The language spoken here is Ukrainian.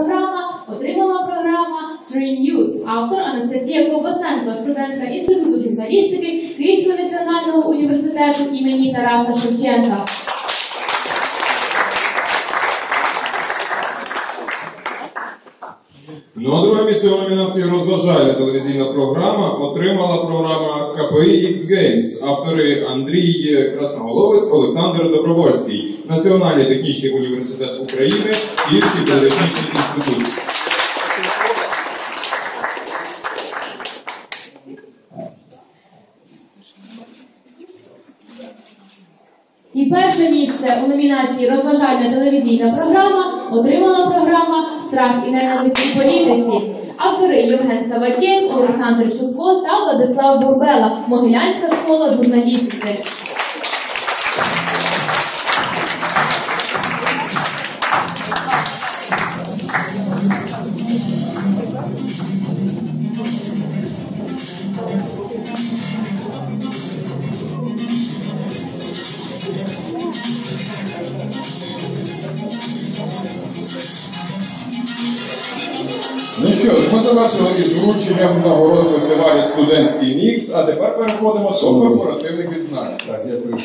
програма отримала програма Three News. Автор Анастасія Ковбасенко, студентка Інституту журналістики Київського національного університету імені Тараса Шевченка. Ну а друге місце у номінації розважальна телевізійна програма отримала програма КПІ X Games. Автори Андрій Красноголовець, Олександр Добровольський, Національний технічний університет України, Київський політехнічний інститут. І перше місце у номінації Розважальна телевізійна програма отримала програма Страх і ненависть у політиці. Автори Євген Саватєв, Олександр Чубко та Владислав Бурбела, Могилянська школа журналістики. Ну що ж, ми завершили із врученням нагород фестивалю студентський мікс, а тепер переходимо до корпоративних відзнань. Так, дякую.